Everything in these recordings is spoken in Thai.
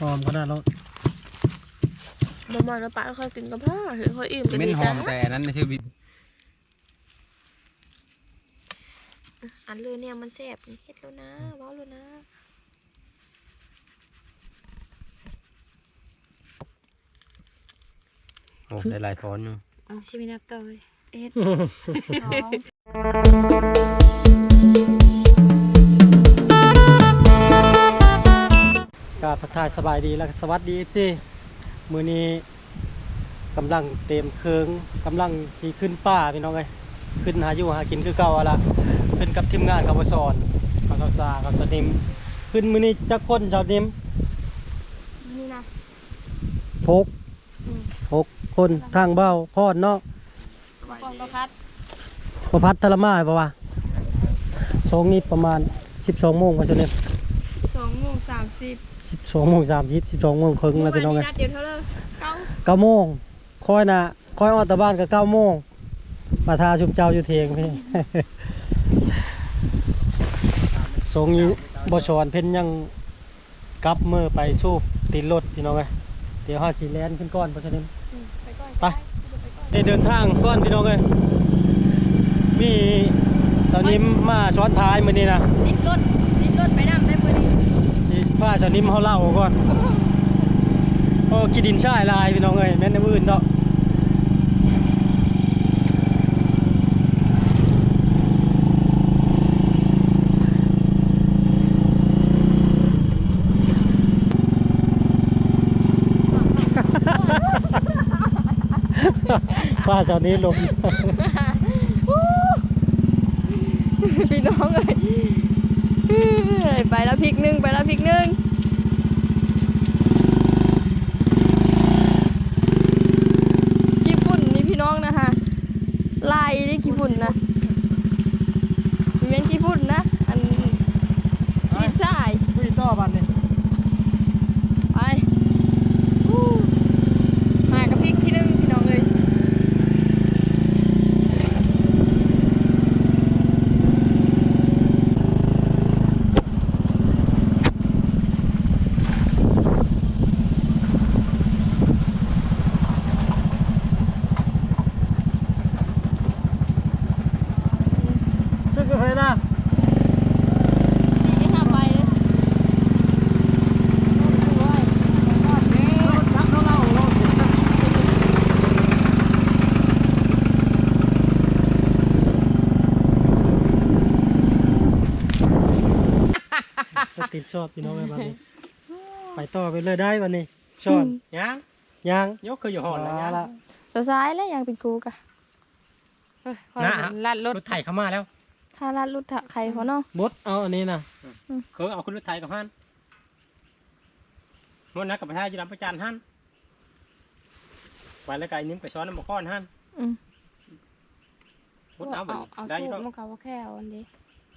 หอมขนาดแล้วบ่มาแล้วป้าค่อยกินกับพ่อเห็นค่อยอิ่มกันเม่นดีหอจ้ะมแต่อันนั้นคือบิอันเลยเนี่ยมันแซ่บนี่เฮ็ดแล้วนะเว้าแล้วนะโอ้ได้หลายทอนอยู่ เอาชิมินาโตยเอ็ด สอง กราบทักทายสบายดีแล้วก็สวัสดีสิมือนี้กำลังเต็มเครื่องกำลังที่ขึ้นป่าพี่น้องเอ้ยขึ้นหาอยู่หากินคือเก่าอะละขึ้นกับทีมงานกับสอนกับสาวสากับสาวนิมขึ้นมือนี้จักคนสาวนิมนี่นะหกหกคนทางเบ้าพอดเนาะปองกระพัดประพัดทรมาปะวะสองนี้ประมาณสิบสองโมงมาจนเนี่ยสองโมงสามสิบ สิบสองโมงสามสิบสิบสองโมงครึ่งแล้วพี่น้องวัเอ้ยนัดเดียวเท่าเลยเก้าเก้าโมงคอยนะคอยออกจากบ้านก็เก้าโมงมาทาชุมเจ้าอยู่เทียงพี่สงนี้บชอนเพิ่นยังกลับมือไปสู้ตีนรถพี่น้องไงเดี๋ยวห้าสีแลนขึ้นก้อนเพราะฉะนั้นไปก่อนไปได้เดินทางก้อนพี่น้องเลยมีสาวนิมมาช้อนท้ายมือนี้นะดิดรถดิดรถไปน้ำได้ ผ้าสาวนิมเขาเล่าก่อนก็กินดินช่ายลายพี่น้องเลยแม่นในอื่นเนาะป้าเจ้านี้ลมพี่น้องเลย ไปแล้วพริกหนึ่งไปแล้วพริกหนึ่งญี่ปุ่นนี่พี่น้องนะฮะลายนี่ญี่ปุ่นนะมันเป็นญี่ปุ่นนะ อันกินช่าย คุยต่อบันนี่ ไปฮู้มากับพริกที่หนึ่งพี่น้องเลย ซึ่งก็เคยนะ นี่ห้าไปเลยโอ้ยรอดแน่ ชักเขาเล่าเราเสียนะติด ชอบพี่น้องไอ้บันนี้ ไปต่อไปเลยได้วันนี้ชอนยังยังยกคืออยู่หอดแล้วมายังละตัวซ้ายแล้วยังเป็นกูกะเฮ้ยคอยนะฮะลัดรถรถไถเข้ามาแล้วถ้าลัดรถถ้าใครพอเนาะบดเอาอันนี้นะเขาเอาขึ้นรถไถกับฮันมันนักกับพระยุรประจานฮันไปแล้วไก่นิ้มไปซ้อนน้ำบกก้อนฮันอืมพุดน้ำเอาเอาได้อชูยู่บเนาะมันเขาว่าแค่เอาอันเดี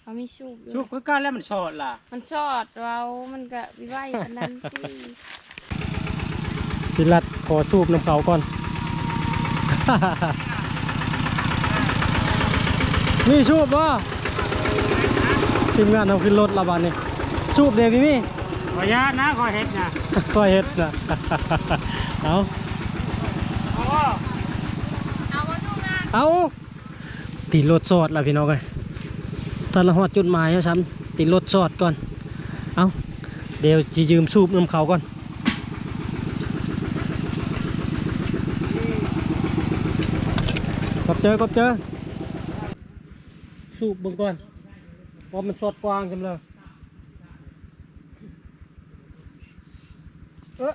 เขามีชูบอยู่ชุบคือกันแล้วมันสอดล่ะมันชอดเรา มันก็วิไวอันนั้นที่สิลัดขอสูบน้ำเขาก่อนนี่สูบป่ะทีมงานเอาขึ้นรถและบานนี่สูบเดี๋ยวพี่มี่ขออนุญาตนะขอเห็ดนะก็เฮ็ดนะ เอาเอามาชูบนะเอาตีรถสอดละพี่น้องเลย ตอนละหอดจุดหมายแล้วซ้ำตีรถสอดก่อน เอาเดี๋ยวจะยืมสูบน้ำเขาก่อนกบเจอกบเจอ สูบเบิ่งก่อนว่าะมันสอดกว้างจังเลยเอ๊ะ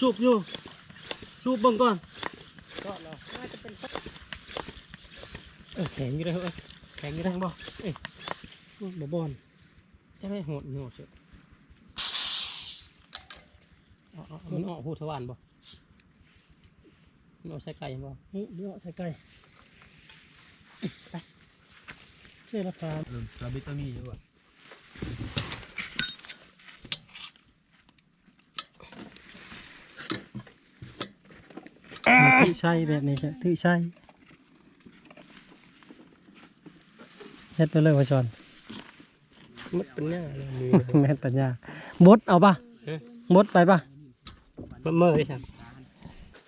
สูบอยู่สูบเบิ่งก่อนเออแข็งอยู่เลยเอ้ยแข็งอยู่ได้บ่เอ้ยบ่บอลจะไม่โหดโหดเสียเอาเอาเอามันออกหูทวารบ่มันออกใส่ไก่เห็นบ่นี่มันออกใส่ไก่ไปเชื่อราคาเราบิตามีอยู่อะ ถือใช่แบบนี้ใช่ถือใช่เฮ็ดตัวเลยว่าชอนมันเป็นหน้าเลยมือแม่นปัญญาบดเอาป่ะเอ๊ะบดไปป่ะมันเมื่อยใช่ไหม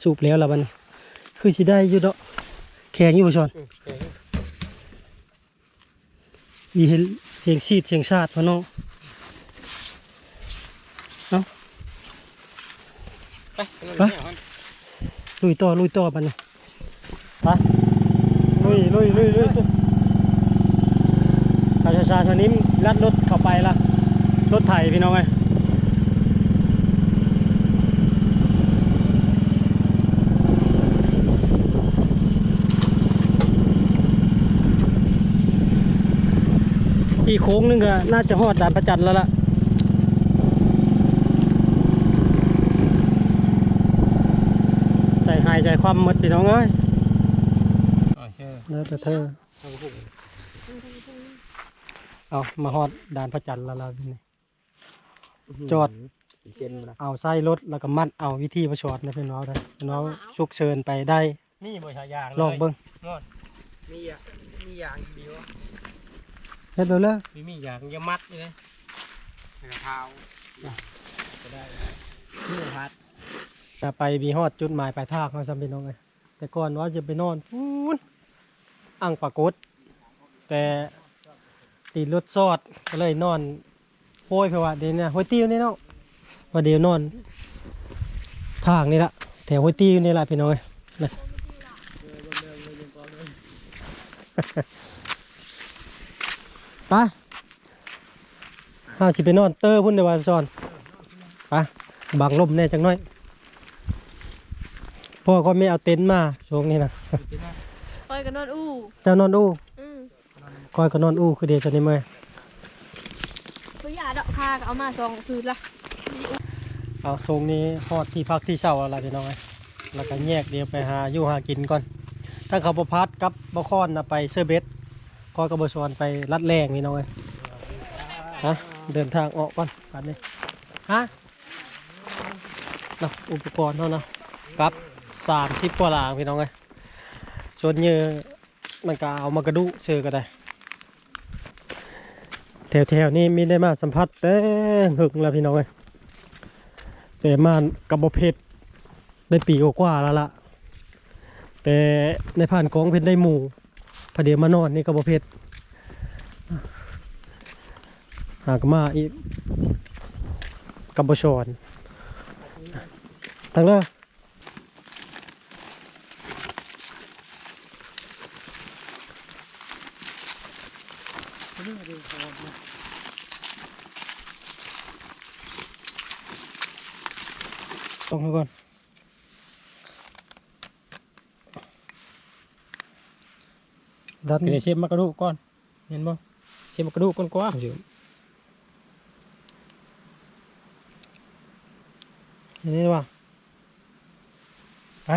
สูบแล้วล่ะบัดนคือสิได้อยู่ดอกแข็งอยู่บ่ชอนมีเห็นเสียงชีดเสียงชาติพ่อน้องไปไป ลุยต่อลุยต่อบัดนี้ไปลุยลุยลุยลุยชาชาชาชานี้ลัดรถเข้าไปละรถไถพี่น้องไงอีกโค้งหนึงก็น่าจะหอดด่านประจันแล้วล่ะ ใจหายใจความหมดพี่น้องเอ้ยอ๋อเชื่อแล้วแต่เธอทางผู้เอามาฮอดด่านพระจันทร์แล้วเรานี่จอดเช่นมันเอาไส้รถแล้วก็มัดเอาวิธีประชดนะพี่น้องเลยพี่น้องฉุกเชิญไปได้นี่บ่ใช่ยางลองเบิ้งงอนมีอะมียางเดียวเฮ็ดเบลเลยมีมียางอยามัดนี่เลยกระเท้าก็ได้นี่พัด จะไปมีฮอดจุดหมายปลายทางเขาซ้ำพี่น้องเลยแต่ก่อนว่าจะไปนอนพูนอ่างปรากฏแต่ตีรถซอดก็เลยนอนโห้ยเพราะว่าเดี๋ยวนี้ห้อยติ้วนี่เนาะว่าเดี๋ยวนอน ทางนี่ละแถวห้วยติ้วนี่ละพี่น้องเอ้ยนะไปห้าสิไปนอนเตอร์พุ่นเดี๋ยววันซอนไปบังลมแน่จังน้อย พ่อก็ไม่เอาเต็นท์มาช่วงนี้นะคอยกันนอนอู้เจ้านอนอู้อืมคอยก็นอนอู้คือเดียวจะนี่เมื่อยบ่อยาดอกคาก็เอามาสองคืนละเอาทรงนี้ฮอดที่พักที่เช่าอะไรพี่น้องเอ้ยแล้วก็แยกเดียวไปหาอยู่หากินก่อนถ้าเขาประพัดกับบะคอนนะไปเซอร์เบสคอยกับบชวนไปรัดแรงพี่น้องเอ้ยฮะเดินทางออกก่อนปัดนี้ฮะเนาะอุปกรณ์เท่านะกับ สามสิบกว่าหลางพี่น้องเอ้ยส่วนเยอะมันก็เอามากระดุเชือก็ได้แถวๆนี้มีได้มาสัมผัสแต่หึงแล้วพี่น้องเอ้ยแต่มากับบเพชรได้ปีกว่าแล้วล่ะ แต่ในผ่านกองเพชรได้หมู่พอเดียวมานอนนี่กับบเพชรหากมาอีกกับบชอนทั้งเลย ต้องให้ก่อนดันคือเชฟมากระดูกก่อน เห็นบ่เชฟมากระดูกก่อนกว่าอยู่อย่างนี้ว่ะไป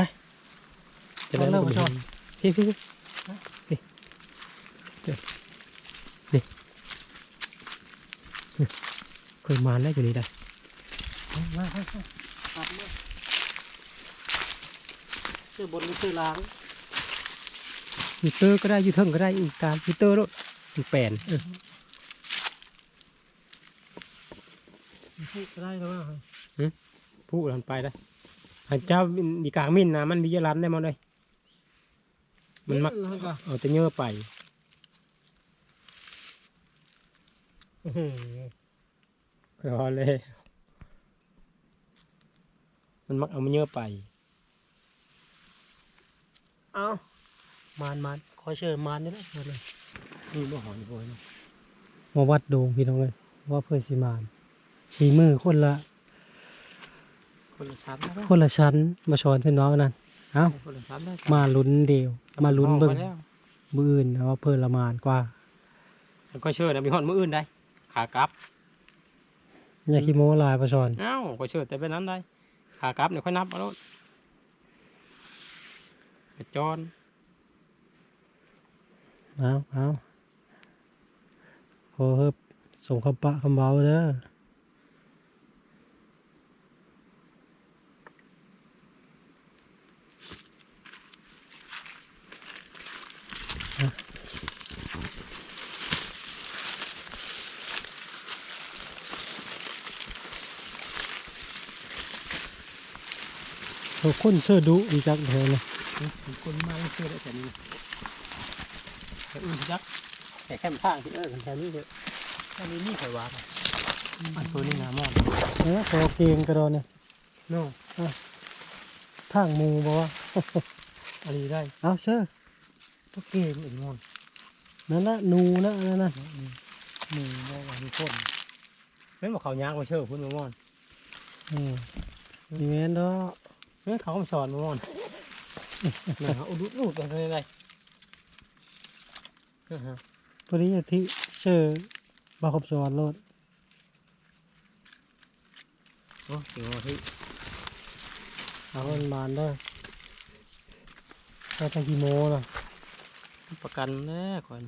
จะได้เอาเริ่มมาชอนพี่พี่พี่นี่นี่นี่เคยมาแล้วอยู่นี่ได้มา มามาตัดเลยชื่อบนหรือชื่อล้างยูเตอร์ก็ได้ยูเทิงก็ได้อีกการยูเตอร์แล้วอีกแปนเออก็ได้แล้วว่าผู้หลันไปได้หันเจ้ามีกลางมินนะมันมีเยอะรันได้หมดเลยมันมักเอาแต่เยอะไปอื้อหือรอเลย มันมักเอามาเยอะไป เอามานมานคอยเชิญมานนี่แหละมาเลยนี่บ่หอนโอยเนาะมาวัดดวงพี่น้องเลย ว่าเพื่อสีมานสีมือคนละ คนละชั้นนะคนละชั้น มาชอนพี่น้องนั่นเอาคนละชั้นนะมาลุ้นเดียว มาลุ้นเบิ่งแล้วมืออื่นนะว่าเพิ่นละมานกว่าแล้วก็เชื่อนะมีหอนมืออื่นได้ขากลับอย่าขี้โม้ลายประชอนเอ้าก็เชื่อแต่เป็นนั้นได้ขากลับเนี่ยค่อยนับเอาล้วกระจอนเอาเอาโอเฮิบส่งคำปะคำเบาเด้อ เขาคนเสื้อดุอีจักแถวเลยเป็นคนมาแล้วเชื่อได้แต่นี้แต่อื่นจักแต่แค่ทางที่เออแถวนี้เด้ออันนี้นี่ข่อยว่าอันตัวนี้งามากเออขอเกงกระโดนเนี่ยโน่ทางหมูบอกว่าอะไรได้เอาเชื่อก็เกมอีกงอนนั่นละหนูนะนั่นน่ะหนึ่งว่าวันนี้คนไม่บอกเขายากมาเชื่อพุ่นมางอนอืมดีแม่นดอ กไม่เขามาสอนมางอนนะฮะอุดุลูดไปเลยไรนะฮะตัวนี้ที่เชื่อมาครบจอดรถโอ้ถึงว่าที่เอามันบานได้ไปทางกี่โมงล่ะประกันแน่ก่อน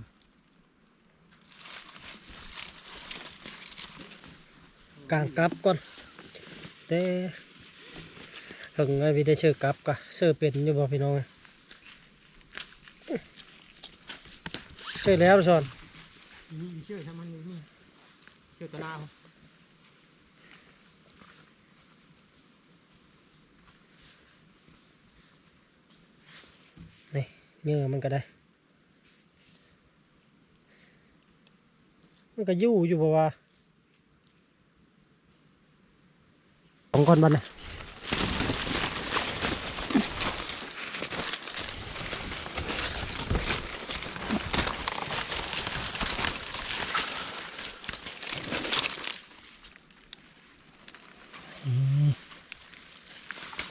กลางกลับก่อนแต่ ถึงไอ้พี่ได้เชื่อกลับกะเชื่อเป็นอยู่บ่พี่น้องเชื่อแล้วสอนนี่เชื่อทำมันนี่เชื่อตะนานี่เนื้อมันก็ได้ มันก็อยู่อยู่บ่ว่าสองคนบันนะ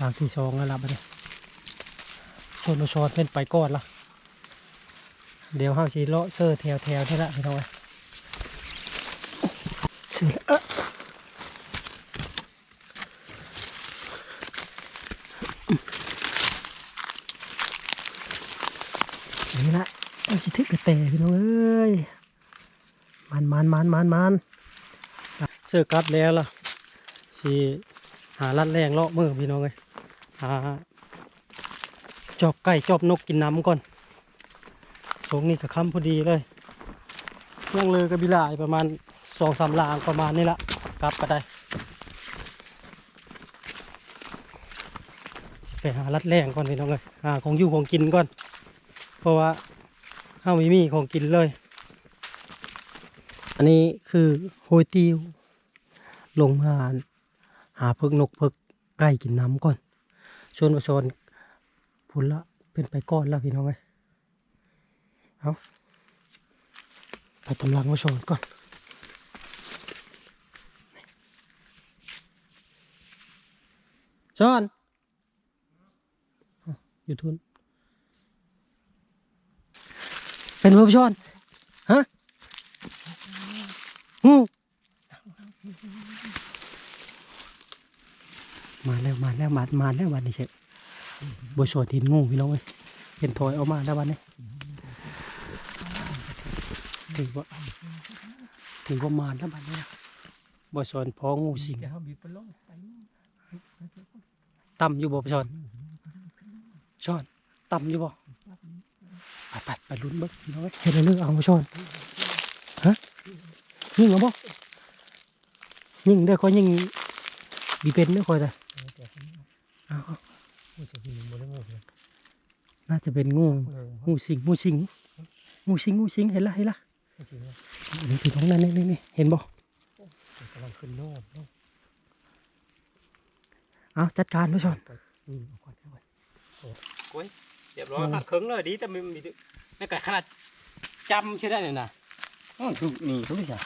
างที่สองแล้วล่ะบัดนี้ชนชนเป็นไปก่อนละเดี๋ยวห้าชีเลาะเซอร์แถวแถวนี่ละพี่น้องเอ้ยเสือเอะนี่ละมันสิทึกกระเตะพี่น้องเอ้ยมันมันมันมันมันเสือกลับแล้วล่ะสิหาลัดแรงเลาะมือพี่น้องเลย หาจอบไก่จอบนกกินน้ำก่อนสงนี่กับคำพอดีเลยยังเลยกับบิลายประมาณสองสามลางประมาณนี้ละกลับก็ได้ไปหารัดแรงก่อนพี่น้องเลยหาของอยู่ของกินก่อน เพราะว่าห้าม่มีของกินเลย อันนี้คือโฮยติวลงมาหาเพิกนกเพิกไก่กินน้ำก่อน ชวนประชนพุ่นละเป็นไปก้อนแล้วพี่น้องเอ้ยเอาไปตำลังมาโชว์ก่อนจอนอยู่ทุนเป็นเวอร์ชอนฮะฮู้ม มาแล้วมาแล้วมามาแล้ววันนี้เชฟบชวทินงูพี่น้องเอ้ยเห็นถอยออกมาแล้ววันนี้ถือว่าถือว่ามาแล้ววันนี้บชวนพองูสิงต่ำอยู่บ่ชวนชอนต่ำอยู่บ่ไปไปไปลุ้นเบิ้งพี่น้องเห็นแล้วเลือกเอาบชวนฮะยิงเอาบ่ยิงเด้อคอยยิงบีเป็นเด้คอยเลย เอาเอาไม่ใช่ที่หนึ่งบนเรื่องเลยน่าจะเป็นงูงูสิงงูสิงงูสิงงูสิงเห็นละเห็นละไม่ใช่นี่พี่น้องนั่นนี่นี่เห็นบ่กำลังขึ้นโน่นเอาจัดการไว้ก่อนนี่เอาก่อนเอาไว้โอ้ยเรียบร้อยขาดเคิงเลยดีแต่ไม่มีในกขนาดจำใช่ได้เลยนะอ๋อถูกนี่ถูกใช่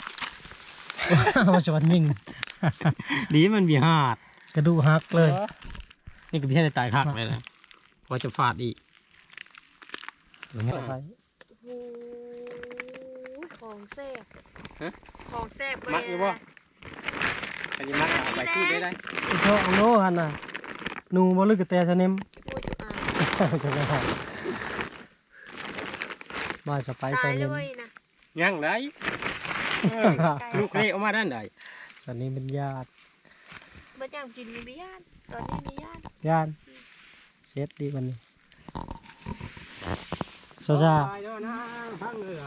มาจวนยิงดีมันมีหาดกระดูกหักเลย นี่ก็พี่ให้ในตายคักเลยนะพอจะฟาดอีกโอ้โหของแซ่บของแซ่บเว้ยมักอยู่บ่อันนี้มักเอาไปพูดได้ได้เพราะโลหันน่ะหนูบ่ลึกกระแตชะเนมโอ้ยจุอ่าจะไม่ได้มาสไปใจตายเลเย็ยนเว้ยนะยังไรลูกเละออกมาด้านใดสันนี้เป็นญาติเมื่อจามกินมีบิญาตตอนนี้มีญาติญาติเซตดีวันนี้โซจา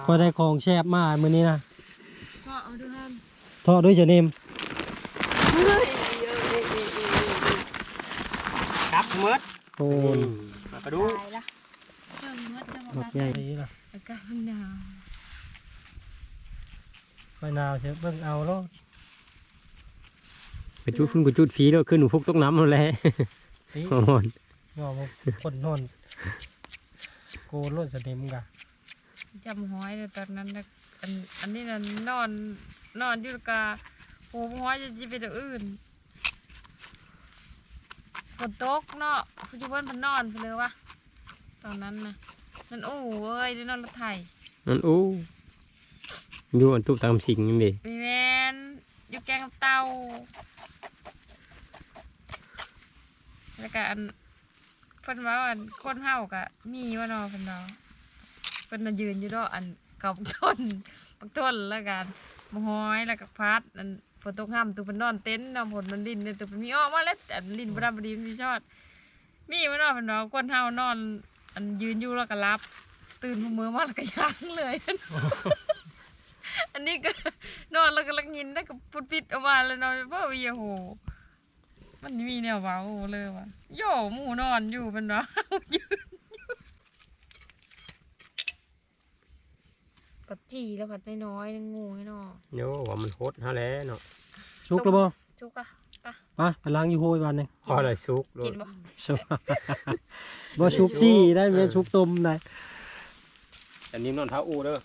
ก็ได้ของแซ่บมามื้อนี้นะก็เอาดูฮันทอดด้วยชะเนมเฮ้ยเยอะเยอะเยอะเยอะเยอะจับหมดโอ้ยมากระดูตายละเจ้านี่มันจะหมมากใหญ่นี่ล่ะอากาศมันหนาวค่อยหนาวเชียวเบิ่งเอาแล้ว กระจุดขึ้นกระจุดผีแล้วขึ้นหนูพุกตกน้ำหมดแล้วนี่โอ้โหยอมคนนอนโกนรถสนิมกะจำห้อยเลยตอนนั้นนะอันอันนี้น่ะนอนนอนอยู่กะโหห้อยจะจะไปตัวอื่นฝนตกเนาะคุณจะเพิ่นเพนนอนไปเลยวะตอนนั้นนะนั่นโอ้เอ้ยได้นอนรถไถนั่นอู้อยู่อันตุบตามสิงนี่ดิมีแมนอยู่แกงกับเตา แล้วก็อันเพิ่นว่าอันคนเฮากะมีว่าเนาะเพิ่นเนาะเพิ่นน่ะยืนอยู่เนาะอันกับต้นบักต้นแล้วกันมห้อยแล้วก็พัดอันฝนตกห้ามตัวเพิ่นนอนเต็นท์นาะฝนมันลิ้นเนี่ยตัวเพิ่นมีอ้อมาแล้วแต่ลิ้นบ่ได้บ่ดีมันสิชอด มีว่านาะเพิ่นเนาะคนเฮานอน อันยืนอยู่แล้วก็รับ ตื่นมามือมาแล้วก็ย่างเลย อันนี้ก็นอนแล้วก็ลักยินแล้วก็ปุดปิดออกมาเลยนอนเพื่อวิโห มันมีแนวเว้าเลยว่ะโย่หมูนอนอยู่เป็นเนาะยืนอยู่กับจีแล้วกัดน้อยๆงูให้เนาะโย่ว่ามันโคตรฮะแล้วเนาะชุกแล้วบ่จุกอะไปไปล้างอยู่โหยวันหนึงพอเลยซุกโลกิดนบ่ชุก บ่ชุกจี้ได้แม่นชุกต้มได้แต่นิ่มนอนเท้าอูเด้อ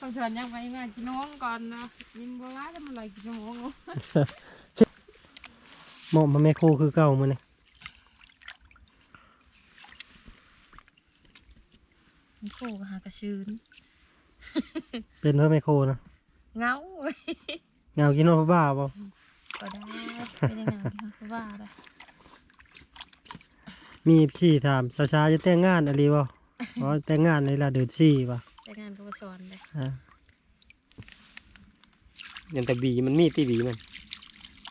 ต้องเชิญยังไปงานกินน้องก่อนนะยิมบัวร้ายแล้วมันลอยกินน้อง หมอมาแม่โคคือเก่ามื้อนี้มันโคกหากระชื้น เป็นเพื่อแม่โคนะเงาเว้ยเงากินนอนบ้าบ่ก็ได้ไม่ได้เงาที่เขาว่าไปมีพี่ถามชาๆจะแต่งงานอะไรบ่อ๋อแต่งงานในละเดือนสี่ป่ะแต่งานก็มาสอนเลยอ่ายันแต่บีมันมีดที่บีมัน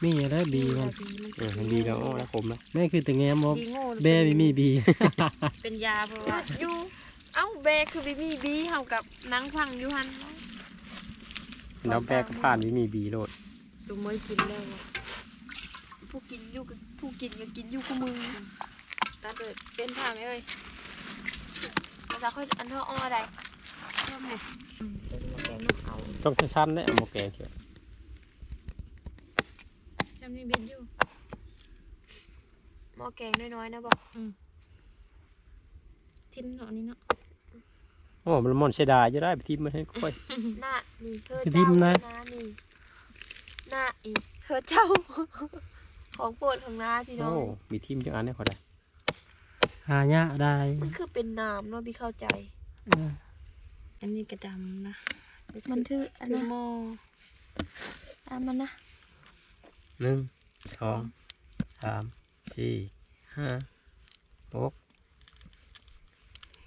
มีอะไรบีมันเออมันบีแล้วโอ้แล้วผมแล้วแม่คือแต่แง้มบ่ดีโง่หรือแบ่ไม่มีบี เป็นยาเพราะว่าอยู่ เอ้าแบคือบิมีบีเฮากับนางพังอยู่หันแล้วแบกก็ผ่านไม่มีบีโลดตัวมวยกินแล้วอะผู้กินอยู่กับผู้กินก็กินอยู่กับมึงตาเกิดเป็นผ่าไหมเอ้ยแล้วเราค่อยอันเท่าอ้อใดชอบไหมเป็นมะแกงนกเอาต้องชั้นๆได้เอาหมกแกงเขียว จำนี่เบ็ดอยู่หม้อแกงน้อยๆนะบอกทิ้นเนาะนี่เนาะโอ้มันมอนเสียดายจะได้ไปทิมมันให้ค่อยหน้านี่เธอคือเจ้าทิมนะหน้านี่หน้าอีกเธอเจ้า ของโปรดของน้าพี่น้อโอ้งมีทิมจังอันนี้ขอได้หายะได้มันคือเป็นน้ำเนาะพี่เข้าใจเอออันนี้กระดำนะมันคืออันคือนั้นโมอันมันนะ หนึ่งสองสามสี่ห้าหก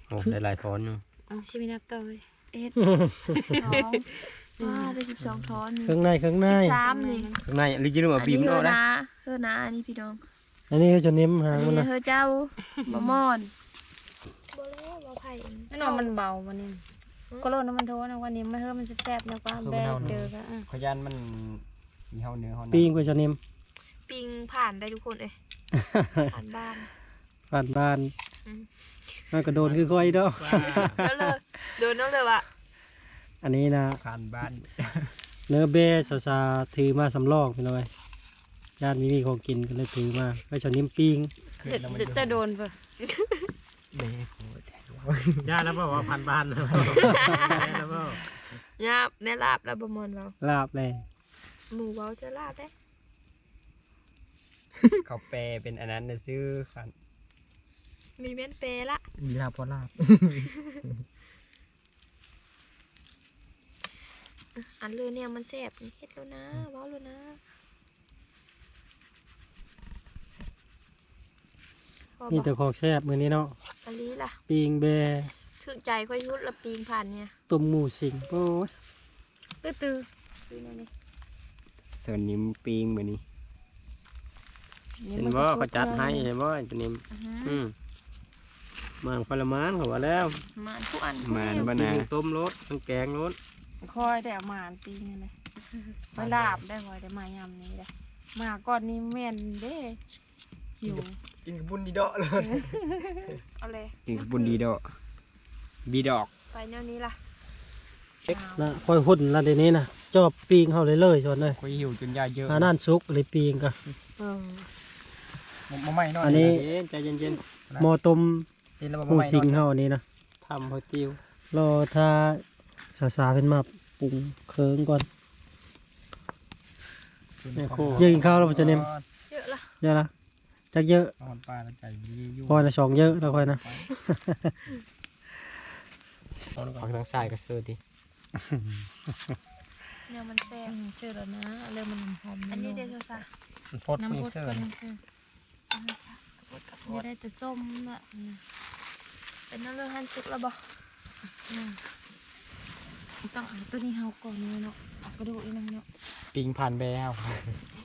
โอ้ได้หลายทอนอยู่เอาชิมินาโต้ยเอ็ดสองว้าได้สิบสองท้อนนี่เครื่องในเครื่องในสิบสามนี่ข้างในลิจิลมาบีมอันนนี้อเธอกได้อนะเธอนะอันนี้พี่น้องอันนี้คือจะเน้มหาอังนมันนี้นะเธอเจ้าบะมอนบ่แล้วบ่ไผ่นั่นว่ามันเบาวันนี้ก็โลน้ำมันโทนะวันนี้มันเพิ่มมันจะแซ่บนะกว่าแบกเจอกันอะ ขยันมัน มีเฮาเนื้อเฮาปิ้งคือจะเน้มปิงผ่านได้ทุกคนเอ้ยผ่านบ้านบ้านบ้านอืม มันก็โดนคือก้อยดอกแล้วเลยโดนแล้วเลยว่ะอันนี้นะผ่านบ้านเนื้อเบ้สาๆถือมาสำรองพี่น้อยญาติมีมีของกินก็เลยถือมาก็จะนิ่มปิ้งเด็ดเด็ดจะโดนปะญาติแล้วบอกว่าผ่านบ้านแล้วบอกยาบแน่ลาบแล้วบะมอนเราลาบเลย หมูเว้าจะลาบได้เขาแปลเป็นอันนั้นซื้อขันมีเม้นเปละมีลาบพอลาบ อันเลยเนี่ยมันแซ่บนี่เฮ็ดแล้วนะเว้าแล้วนะพอมีบอกแต่ของแซ่บมื้อนี้เนาะอันนี้ล่ะปิ้งเบ้ถึกใจค่อยยุดละปีงผ่านเนี่ยต้มหมูสิงโอ้ยตื้อตื้อคือนั่นนี่ ส่วนนิ้มปิงแบบนี้เห็นว่าเขาจัดให้เห็นว่าจะนิ้มอืมมันพลมานเขาว่าแล้วมาทุกอันมันบานาต้มรสมันแกงรสคอยแต่เอามาอันตีนี่เลยคอยลาบได้คอยแต่มายำนี้เลยมาก่อนนี่แม่นเด้หิวกินบุญดีดอกเลยเอาเลยกินบุญดีดอกบีดอกไปแนวนี้ล่ะ นะคอยหุ่นละเดี๋ยวนี้นะจอบปีงเขาเลยเลยชอนเลยคุยหิวจนยาเยอะหานั่นซุกเลยปีงกันมาไม่น้อยอันนี้ใจเย็นหมอต้มๆนี่แล้วหูสิงเขาอันนี้นะทำโฮติวรอถ้าสาวๆเป็นมาปรุงเคิงก่อนแม่โคเยอะกินข้าวแล้วมันจะเนมเยอะละเยอะละจักเยอะอ่อนปลาแล้วใจดีอยู่คอยละสองเยอะแล้วคอยนะฟังทางซ้ายก็เสือดิ เนี่ยมันแซ่บเจอแล้วนะเริ่มมันหอมอันนี้เดซซ่ามันพดมีน้ำพดเสือก่อนคือจะได้แต่ส้มน่ะเป็นน้ำเลือดหันซุกแล้วบ่ต้องเอาตัวนี้เฮาก่อนเนาะเอากระดูกอีกนึงเนาะปิงพันไปแล้ว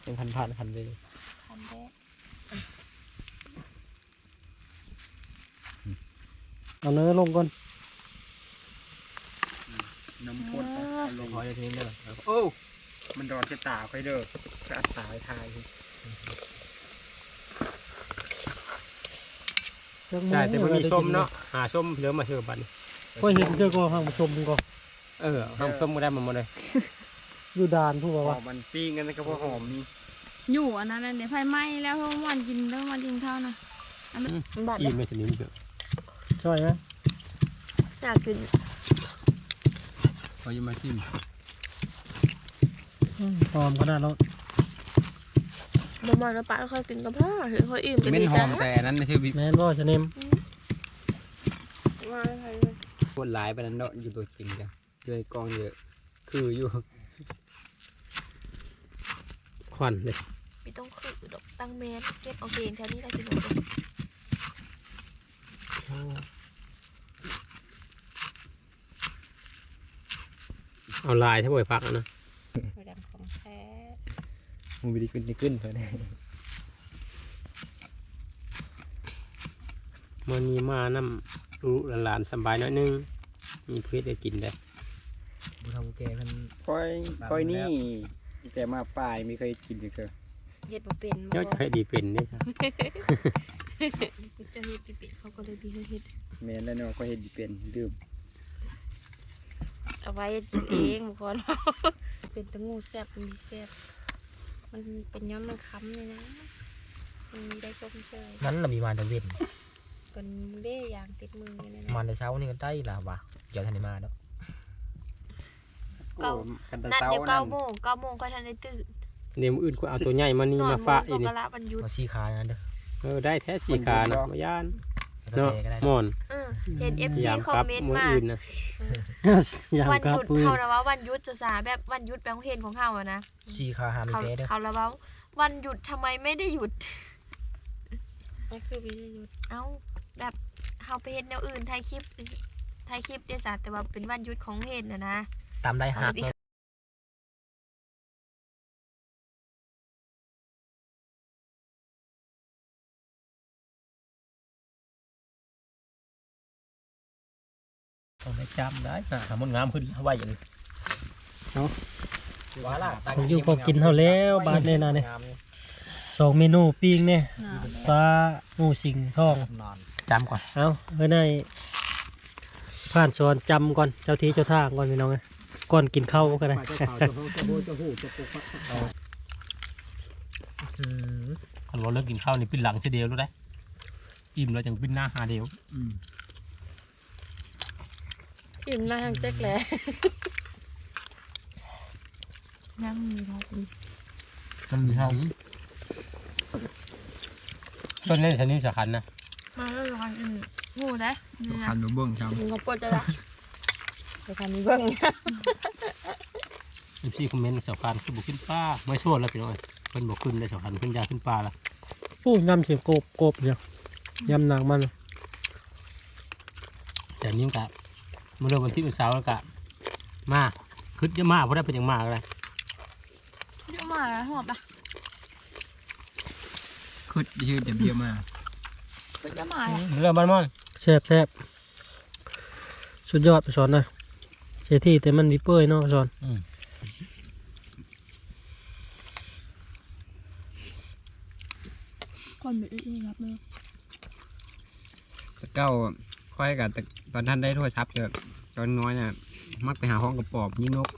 เป็นพันพันพันไปทันแด้เอาเนื้อลงก่อน น้ำพ่นลงหอยทีนี้เด้อโอ้มันดอนจะตาไปเด้อจะตาไปทายใช่แต่มันมีส้มเนาะหาส้มเหลือมาเชื่อบัดนคอยเห็นเจ้าก็ห้างชมก็เออทำส้มก็ได้มาหมดเลยอยู่ดานผู้ว่าหว่าอมมันปิ้งกันก็พอหอมมีอยู่อันนั้นเดี๋ยวไฟไหม้แล้วเพราะว่าวันกินแล้ววันกินข้าวนะมันบาดอิ่มไม่สนิมเยอะ ช่วยไหมอยากกิน เขาจะมาชิมอืมหอมขนาดแล้วบ่มาแล้วป้าค่อยกินกับพ่อถึงค่อยอิ่มกันเม่นดีหจ้ะอมแต่อันนั้นคือบิแม่นว่าจะเนมมาใส่โคตรหลายไปนั้นเนาะอยู่ตัวจริงจ้ะด้วยกองเยอะ คืออยู่ควันเลยไม่ต้องขือดอกตั้งเมตรเก็บเอาเกงแถวนี้ได้กินหมดเอาลายถ้าบ่อยพักอะนะไฟดำของแท้มันวิธีขึ้นขึ้นเพื่อนมันมีมาน้ำรู้หลานๆสบายน้อยนึง มีเพื่อนได้กินได้บุทำแกมันค่อยค่อยนี่ แต่มาป่ายมีเคยกินอยู่เถอะเฮ็ดบ่เป็นเจ้าจะให้ดีเป็นนี่ครับจะเฮ็ดปิดเขาก็เลยบีเฮ็ดแม่นแล้วเนาะก็เห็นดีเป็นดื่ม เอาไว้กินเองบุคคลเป็นตะงูแซ่บมีแซ่บมันเป็นย้อนมันค้ำเลยนะมันมีได้ส้มเชยนั้นเรามีมาแต่เว้นเป็นเบ้ยางติดมือเลยนะมาแต่เช้านี่ก็ได้ล่ะวะเดี๋ยวทันได้มาแล้วเก้ากันตะนั่นเต้าเดี๋ยวนั่เก้านโมงเก้าโมงก็ทันได้ตื่นเดี๋ยวมื้ออื่นก็เอาตัวใหญ่มานี่มาฝากอีนนี่ก็ละวันหยุดมาชี้ขาอย่างนั้นเด้อเออได้แท้สีขานะมาย่านแล้ว เนาะก็แกก็ได้หมอนเออเห็น FC ยามคอครัมบเมนต์มื้อมา อื่นนะยามวันครัหบยุดปืนเขาระว่าวันหยุดจะสาแบบวันหยุดแปลงเห็นของเขาอะนะชี้ขาหามีเขาแกเด้อเขาระว่าวันหยุดทำไมไม่ได้หยุดนี่คือวิทยุเอ้าแบบเขาไปเฮ็ดแนวอื่นถ่ายคลิปถ่ายคลิปเดซ่าแต่ว่าเป็นวันหยุดของเฮ็ดน่ะนะ ตามได้หักเอาดิ ต้องได้จำได้อะทำมันงามขึ้นไว้อย่างนี้ว้าล่ะตั้งผมอยู่พอกินเท่าแล้วบาทเนี่ยนะเนี่ยงามสองเมนูปิ้งเนี่ยฟ้าหมูสิงทอง นอนจำก่อนเอาเฮ้ยนายผ่านสอนจำก่อนเจ้าที่เจ้าทางก่อนพี่น้องเอ้ยก่อนกินข้าวก็ได้อืมคันว่าเลิกกินข้าวนี่ปิ้นหลังเฉยเดียวรู้ได้อิ่มแล้วจังปิ้นหน้าหาเดียว อืมอิ่มแล้วทางเจ๊กแหละนั่งมีท้องมันมีเท่าต้นนี้ชนิดสำคัญนะมาแล้วร้อนอืมโหได้นี่นะคันมาเบิ่งจมึงก็ปวดจะละไปทำนี้เบิ้งอีพี่คอมเมนต์สำคัญคือบุกขึ้นป้าไม่ช่วยแล้วพี่น้อยเพิ่นบอกขึ้นได้สำคัญขึ้นยาขึ้นปลาละโอ้ยำเสียงโกบโกบเนี่ยยำหนักมันแต่นี้กะเมื่อเริ่มวันที่วันเสาร์แล้วกะมาขึ้นเยอะมากเพราะได้เป็นอย่างมากเลยเยอะมากอะหอบอะำขึ้นยืดเดี๋ยวเบี้ยมาก็เยอะมากอะเริ่มบ้านมอนแซ่บแซ่บสุดยอดไปสอนหน่อยเสียที่แต่มันมีเปื่อยเนาะไปสอนคนไปอีกครับเลยแต่เก้า ค่อยกับแต่ตอนท่านได้โทรศัพท์เจอตอนน้อยน่ะมักไปหาห้องกระปอบยิงนก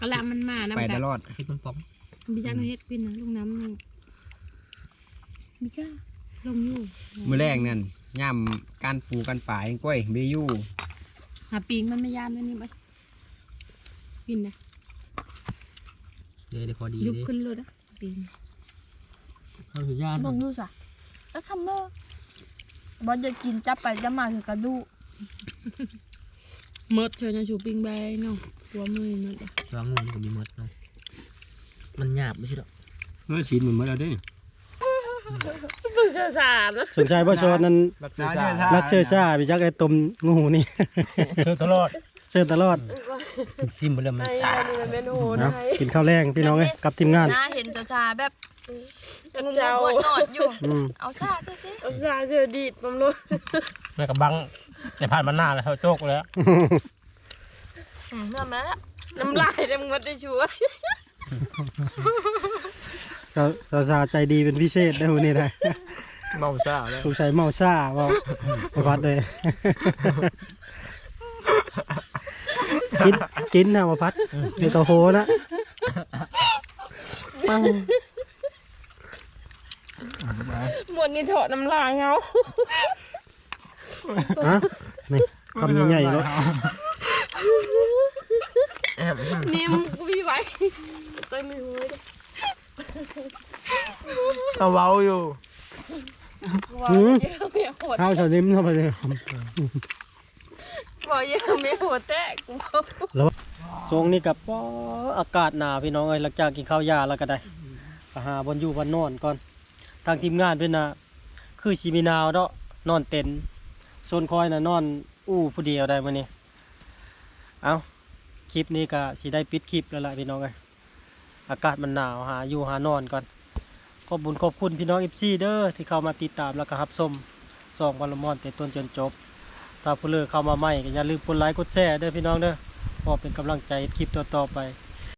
กะละมันมานะไปมันตก็ลอดพี่ต้นป๋องมีจังเฮ็ดปินนะลูกน้ำลงมีจ้าลงอยู่มือแรกนั่นย่ามการปลูกการป่าเองกล้วยเบยูหาปิงมันไม่ยานเลยนี่ไปปินนะเดี๋ยวเดี๋ยวพอดียุบเลยขึ้นเลยนะปิงเอาสุญาตลองดูสะแล้วคำเมื่อ บอสจะกินจับไปจะมาถึงกระดูกมดเธอจะชูปิงแบงเนาะตัวมือมดเลยวางงูมันก็มีมดเนาะมันหยาบไม่ใช่หรอเมื่อฉีดเหมือนเมื่อเราได้มือเธอสาบสนใจบ่ชอนนั้นรักเชื่อชารักเชื่อชาพี่จักไอ้ต้มงูนี่เจอตลอดเชิญตลอดซิมไปเลยมันไอ้ชานี่มันเป็นโหนะไทยกินข้าวแรงพี่น้องเอ้ยกับทีมงานหน้าเห็นจ้าชาแบบ งงๆปวดหนอดอยู่ อืมเอาชาซิซิเอาซาเธอดีดปั๊มรถแม่กับบังในผ่านมาหน้าแล้วเขาโจกแล้วอืมเมื่อมาแล้วน้ำลายเต็มหมดได้ชัวร์สาวสาวสาวใจดีเป็นพิเศษได้วันนี้นะเมาซ่าแล้วสงสัยเมาซ่าเว่าไปวัดเลยกินกินนะมาพัดมีตัวโหนะปัง หมดนี่เถอะน้ำลายเขาฮะนี่คำใหญ่ๆเลยนิ่มกูพี่ไว้ก็ไม่รู้เลยเอาเว้าอยู่ว่าหืมเยอะไม่โหดข้าวชานิ่มเข้าไปเลยว่าเยอะไม่โหดแตกกูทรงนี่กับป้ออากาศหนาวพี่น้องเอ้ยหลังจากกินข้าวยาแล้วก็ได้ไปหาบนอยู่บนนอนก่อน ทางทีมงานเพื่อนนะคือชีมีนาวเนาะนอนเต็นโซนคอยนะนอนอู้ผู้เดียวได้มื้อนี้เอาคลิปนี้ก็สิได้ปิดคลิปแล้วล่ะพี่น้องเอ้ยอากาศมันหนาวหาอยู่หานอนก่อนขอบบุญขอบคุณพี่น้อง FC เด้อที่เข้ามาติดตามแล้วก็รับชมซองบอลมอนแต่ต้นจนจบ ถ้าผู้เลือกเข้ามาใหม่ก็อย่าลืมกดไลค์กดแชร์เด้อพี่น้องเด้อพอเป็นกำลังใจคลิปต่อๆไป